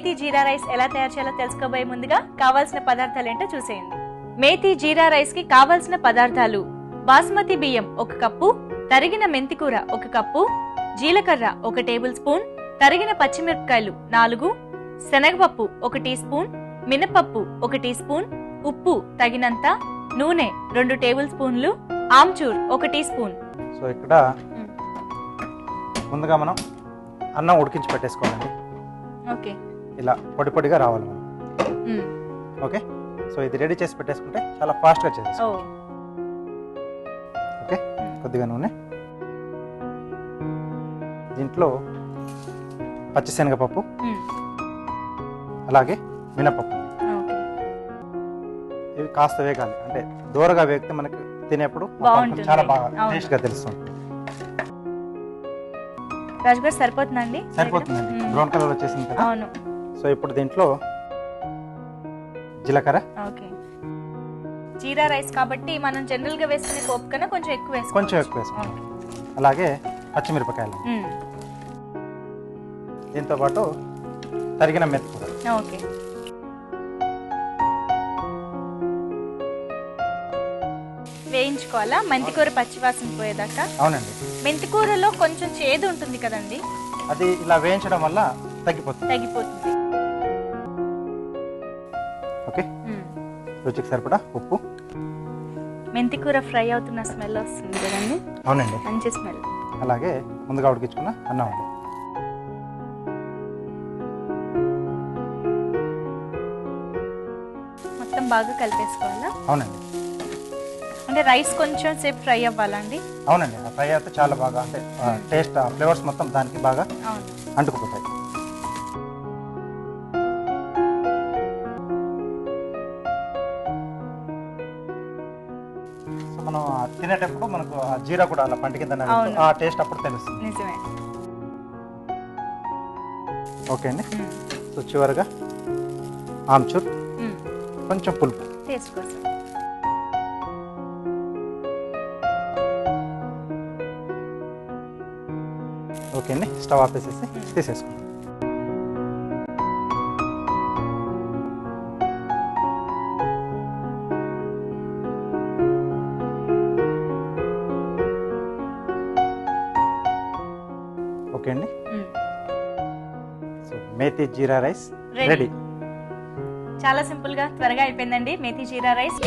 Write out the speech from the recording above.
జీరా rice ఎలా తయారు చేయాలో తెలుసుకోబోయే ముందుగా కావాల్సిన పదార్థాలు ఏంటో చూసేయండి. మేతి జీరా రైస్కి కావాల్సిన పదార్థాలు బాస్మతి బియ్యం ఒక కప్పు తరిగిన మెంతికూర ఒక కప్పు జీలకర్ర ఒక టేబుల్ స్పూన్ తరిగిన పచ్చిమిరపకాయలు నాలుగు శనగపప్పు ఒక టీ స్పూన్ మినపప్పు ఒక టీ స్పూన్ ఉప్పు తగినంత నూనె రెండు టేబుల్ స్పూన్లు ఆమ్చూర్ ఒక టీ స్పూన్. సో ఇక్కడ ముందుగా మనం అన్నం ఉడికించి పెట్టేసుకోవాలండి. ఓకే. ఇలా పొడి పొడిగా రావాలి మనం. ఓకే? సో ఇది రెడీ చేసి పెట్టేసుకుంటే చాలా ఫాస్ట్గా చేసేస్తాం ఓకే? కొద్దిగా నూనె. దీంట్లో పచ్చిశనగపప్పు. అలాగే మినపప్పు. ఇవి కాస్త వేగాలి. అంటే దూరగా వేగితే మనకి తినేప్పుడు. చాలా బాగా. టేస్ట్గా తెలుస్తుంది. రాజు గారు సరిపోతుందండి. సరిపోతుందండి. బ్రౌన్ కలర్ వచ్చేసింది కదా? అవును. సో ఇప్పుడు దీంట్లో జీలకర్ర. ఓకే. జీరా రైస్ కాబట్టి మనం జనరల్గా వేసుకునే పోపు కన్నా కొంచెం ఎక్కువ వేసుకోవచ్చు. కొంచెం ఎక్కువ వేసుకోండి అలాగే పచ్చిమిరపకాయలు. దీంతో పాటు తరిగిన మెత్తు కూడా. ఓకే. వేయించుకోవాలా? మెంతికూర పచ్చివాసన పోయేదాకా? అవునండి. మెంతికూరలో కొంచెం చేదు ఉంటుంది కదండి. అది ఇలా వేయించడం వల్ల తగ్గిపోతుంది. తగ్గిపోతుంది. ఓకే. రుచికి సరిపడా ఉప్పు. మెంతికూర ఫ్రై అవుతున్న స్మెల్ వస్తుంది కదండి. అవునండి. మంచి స్మెల్. అలాగే ముందుగా ఉడికించుకున్న అన్నం అండి. మొత్తం బాగా కలిపేసుకోవాలా? అవునండి. అంటే రైస్ కొంచెం సేపు ఫ్రై అవ్వాలండి అవునండి. ఫ్రై అయితే చాలా బాగా అంటే టేస్ట్ ఆ ఫ్లేవర్స్ మొత్తం దానికి బాగా అంటుకుపోతాయి. మనం తినేటప్పుడు మనకు ఆ జీరా కూడా అలా పంట కింద అవును. ఆ టేస్ట్ అప్పుడు తెలుస్తుంది. నిజమే. ఓకే అండి. సో చివరిగా ఆమ్చూర్. కొంచెం పులుపు. టేస్ట్ కోసం. ఓకే అండి. స్టవ్ ఆపేసేసి తీసేసుకోండి ఓకే అండి. So methi jeera rice Ready. Ready చాలా సింపుల్గా త్వరగా అయిపోయిందండి మేథి జీరా రైస్